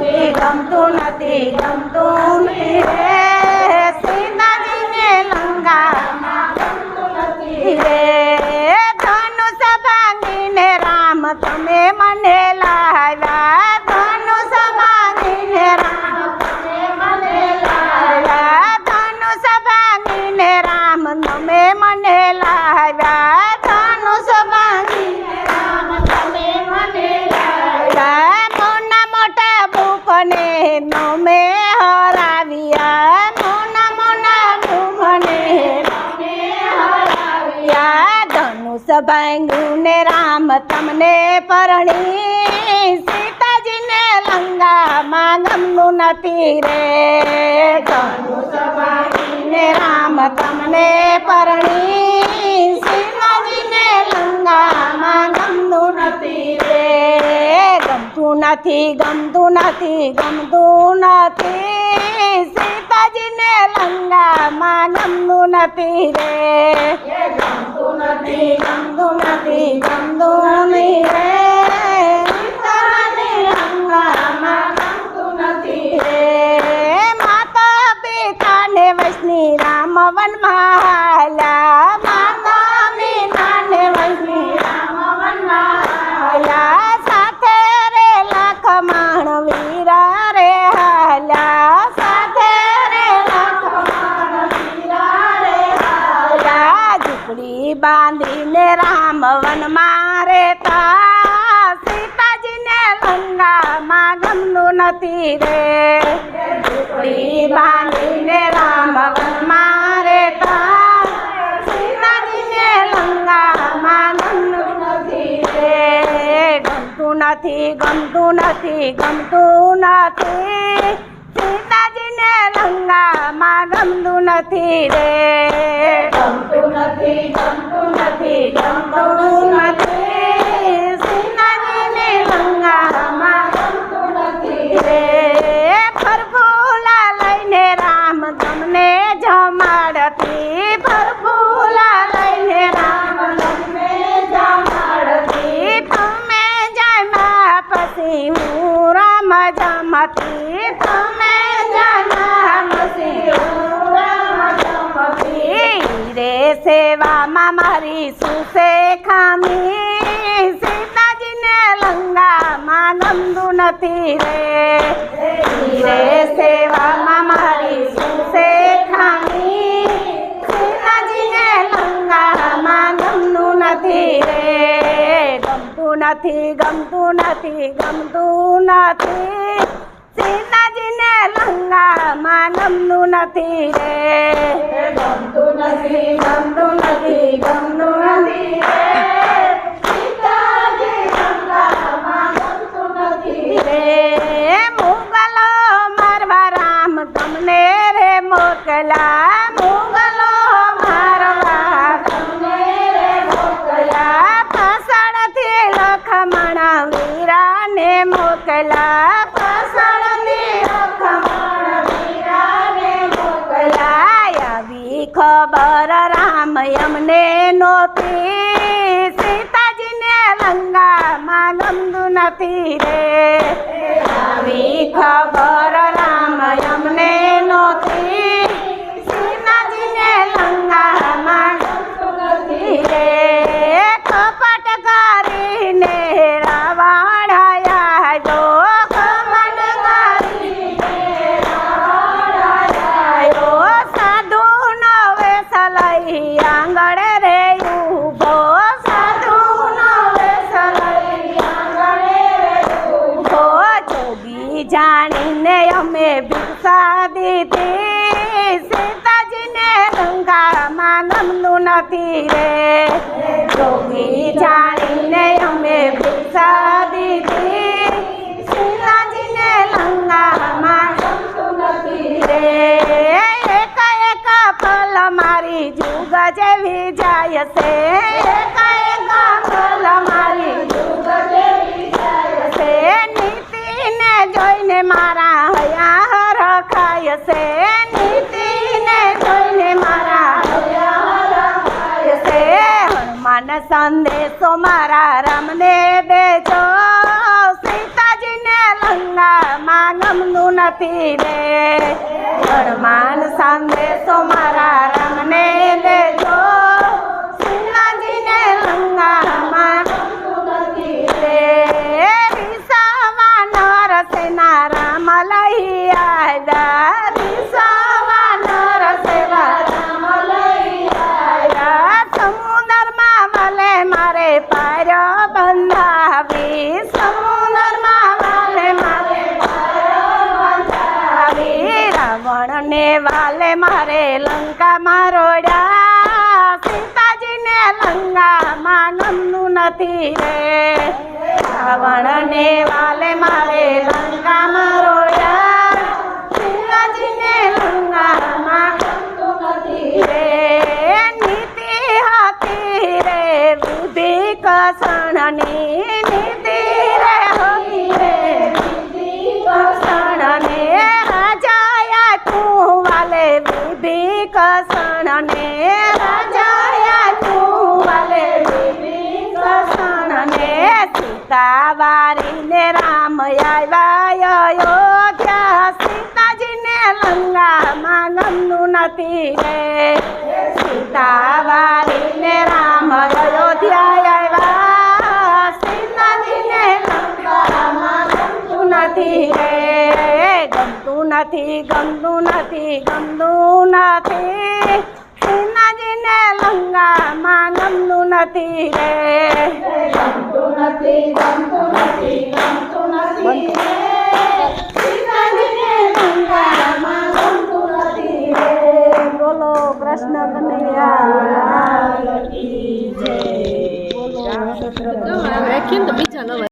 નથી ગમતું નથી ગમતું નથી રે સીતાજીને ધનુષ ભાંગ્યું ને રામ તમને પરણી સીતાજીને લંગામાં ગમનું નથી રે ધનુષ ભાંગીને રામ તમને પરણી સીતાજીને લંગામાં ગમનું નથી રે ગમતું નથી ગમતું નથી ગમતું નથી સીતાજીને લંગામાં ગમતું નથી રે ગમતું ગમતું નથી ગમતું નહીં રે માતા પિતાને વૈષ્ણી રામ વનમાં હાલ્યા માતા પિતાને વૈષ્ણી રામ વનમાં હાલ્યા સાથે રે લાખ માણ ગમતું રે. ઝૂંપડી બાંધીને રામ વનમાં રહેતા. સીતાજીને લંગામાં ગમતું રે. ગમતું નથી ગમતું નથી ગમતું નથી. સીતાજીને લંગામાં ગમતું નથી રે. ગમતું નથી ગમતું નથી, ગમતું સેવામાં મારી સુસે ખામી સીતાજીને લંગામાં ગમતું નથી રે. રે સેવામાં મારી સુસે ખામી સીતાજીને લંગામાં ગમતું નથી રે. ગમતું નથી ગમતું નથી ગમતું નથી. સીતાજીને લંગામાં ગમતું નથી રે. ગમતું નથી ગમતું નથી ગમતું નથી રે સીતાજી લંકામાં ગમતું નથી રે મુગલો મારવા રામ તમને રે મોકલા મુગલો મારવા તમને રે મોકલા પાછળથી લખમણા વીરાને મોકલા પાછળથી લખમણા વીરાને મોકલા આવી ખબર રામ એમને નહોતી સીતાજીને લંગામાં ગમતું નથી રે. આવી ખબર रे साधु नवे सलैया जोगी जानी ने हमें बिरसा दी थी सीता जी ने गंगा मानम लुनती रे। जोगी जानी ने हमें बिरसा જેવી જાય જાય છે નીતિને જોઈને મારા હયા રખાય છે નીતિને જોઈને મારા છે હનુમાન સંદેશો સીતાજીને લંકામાં નથી રે. હનુમાન સંદેશો મારા રામને દેજો. વાલે મારે લંકા રોડ્યા. સીતાજીને લંગામાં નમનું નથી રે. રાવણને વાલે મારે લંકા રોડ્યા. સીતાજીને લંગામાં નથી રે. નીતિ હતી રે. બુદ્ધિ નીતિ વિભીષણને રાજાયા તું વાલે વિભીષણને સીતા વારીને રામ આવ્યા અયોધ્યા. સીતાજીને લંગામાં ગમતું નથી રે. સીતા વારીને રામ અયોધ્યા. નથી ગમતું નથી ગમતું નથી. સીતાજીને લંગામાં ગમતું નથી રે. ગમતું નથી ગમતું નથી નથી બોલો કૃષ્ણ કનૈયા. બોલો